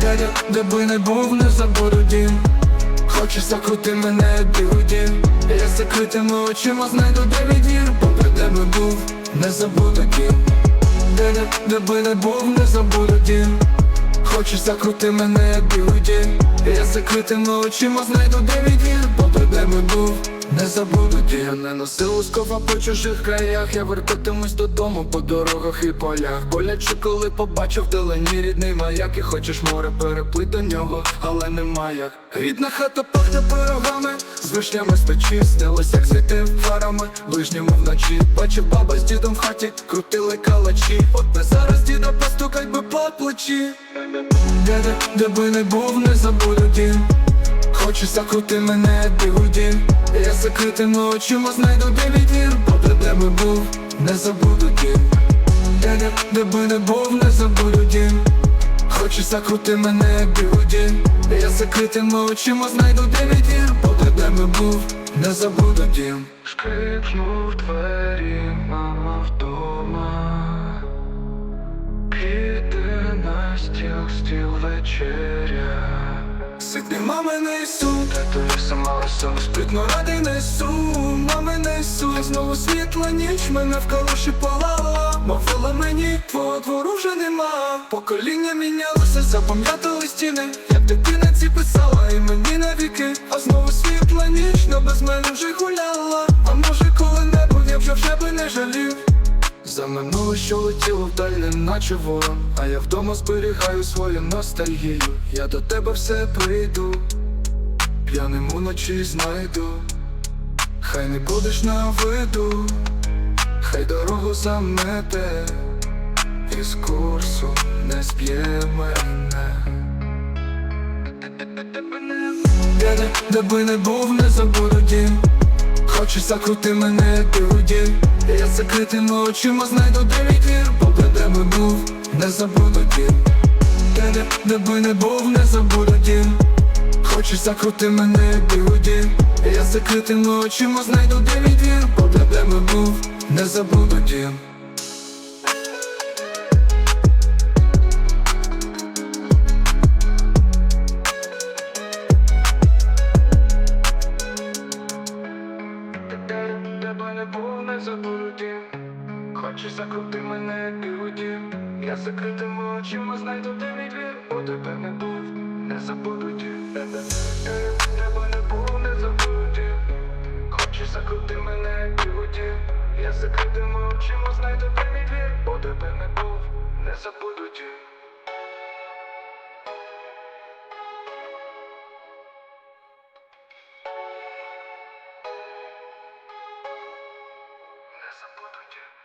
Дядя, де би не був, не забуду дім. Хочеш закрути мене бігудін Я закритими очима знайду де відір Попри де би був, не забуду дім. Дядя, де би не був, не забуду дім. Хочеш закрути мене бігудін Я закритими очима знайду де відір Попри де би був, не забуду дім Я не носив скова по чужих краях. Я вертатимусь додому по дорогах і полях. Боляче, коли побачив вдалині рідний маяк. І хочеш море переплить до нього, але нема як. Рідна хата пахне пирогами З вишнями печі. Снилось, як світив фарами Ближньому вночі. Бачив баба з дідом в хаті Крутили калачі. От не зараз діда постукать би по плечі. Дядя, де би не був, не забуду дім. Хочеш закрути мене як бігудін Я закритими очима знайду де відір Попри де би був, не забуду дім. Дядя, де би не був, не забуду дім. Хочеш закрути мене як бігудін Я закритими очима знайду де відір Попри де би був, не забуду дім. Скрипнув двері, мама вдома. Піде на стіл, стіл вечеря Ситний мами несу, татую сама росу Спритно радий несу, мами несу Знову світла ніч мене в калуші палала. Мовила мені, твого двору вже нема. Покоління мінялося, запам'ятали стіни. Як дитина ці писала і мені навіки А знову світла ніч, но без мене вже гуляла за минуле, що летіло вдаль, не наче ворон. А я вдома зберігаю свою ностальгію. Я до тебе все прийду, п'яним уночі знайду. Хай не будеш на виду, хай дорогу замете. І з курсу не зб'є мене. Дядя, де би не був, не забуду дім Хочеш закрути мене як Я з закритими очима знайду дев'ять вір Попри де ми був, не забуду дім. Де, де би не був, не забуду дім. Хочеш закрути мене бігудін Я з закритими очима знайду де вір Попри де ми був, не забуду дім не не Хочеш закрути мене бігудім Я закритими очима знайду де мій двір. У тебе не був, не забуду дім не був, не забуду дім Хочеш закрути мене як Я закритими очима знайду де мій двір. У тебе не був, не забуду дім Не забуду дім